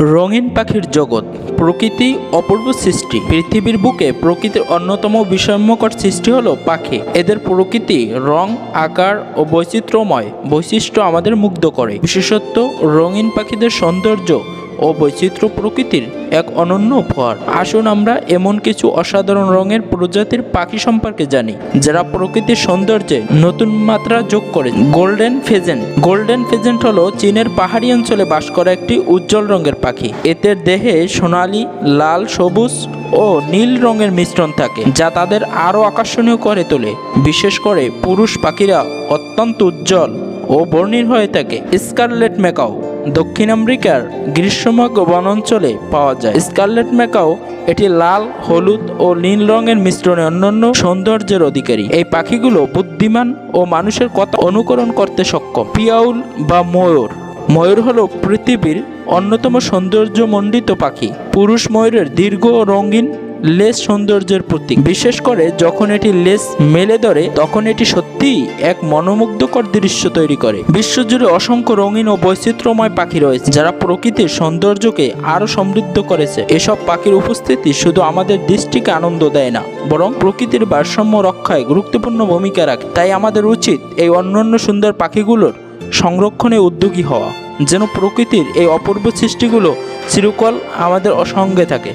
রঙিন পাখির জগৎ, প্রকৃতি, অপূর্ব সৃষ্টি। পৃথিবীর বুকে প্রকৃতির অন্যতম বিষম্যকর সৃষ্টি হলো পাখি। এদের প্রকৃতি রং, আকার ও বৈচিত্র্যময় বৈশিষ্ট্য আমাদের মুগ্ধ করে। বিশেষত রঙিন পাখিদের সৌন্দর্য ও বৈচিত্র্য প্রকৃতির এক অনন্য উপহার। আসুন আমরা এমন কিছু অসাধারণ রঙের প্রজাতির পাখি সম্পর্কে জানি, যারা প্রকৃতির সৌন্দর্যে নতুন মাত্রা যোগ করে। গোল্ডেন ফেজেন্ট। গোল্ডেন ফেজেন্ট হলো চীনের পাহাড়ি অঞ্চলে বাস করা একটি উজ্জ্বল রঙের পাখি। এদের দেহে সোনালী, লাল, সবুজ ও নীল রঙের মিশ্রণ থাকে, যা তাদের আরও আকর্ষণীয় করে তোলে। বিশেষ করে পুরুষ পাখিরা অত্যন্ত উজ্জ্বল ও বর্ণিল হয়ে থাকে। স্কারলেট মেকাও দক্ষিণ আমেরিকার গ্রীষ্মময় বনাঞ্চলে পাওয়া যায়। স্কারলেট মেকাও এটি লাল, হলুদ ও নীল রঙের মিশ্রণে অন্যান্য সৌন্দর্যের অধিকারী। এই পাখিগুলো বুদ্ধিমান ও মানুষের কথা অনুকরণ করতে সক্ষম। পিয়াউল বা ময়ূর। ময়ূর হলো পৃথিবীর অন্যতম সৌন্দর্যমণ্ডিত পাখি। পুরুষ ময়ূরের দীর্ঘ ও রঙিন লেস সৌন্দর্যের প্রতীক। বিশেষ করে যখন এটি লেস মেলে ধরে, তখন এটি সত্যিই এক মনোমুগ্ধকর দৃশ্য তৈরি করে। বিশ্বজুড়ে অসংখ্য রঙিন ও বৈচিত্র্যময় পাখি রয়েছে, যারা প্রকৃতির সৌন্দর্যকে আরও সমৃদ্ধ করেছে। এসব পাখির উপস্থিতি শুধু আমাদের দৃষ্টিকে আনন্দ দেয় না, বরং প্রকৃতির ভারসাম্য রক্ষায় গুরুত্বপূর্ণ ভূমিকা রাখে। তাই আমাদের উচিত এই অন্যান্য সুন্দর পাখিগুলোর সংরক্ষণে উদ্যোগী হওয়া, যেন প্রকৃতির এই অপূর্ব সৃষ্টিগুলো চিরকাল আমাদের অসঙ্গে থাকে।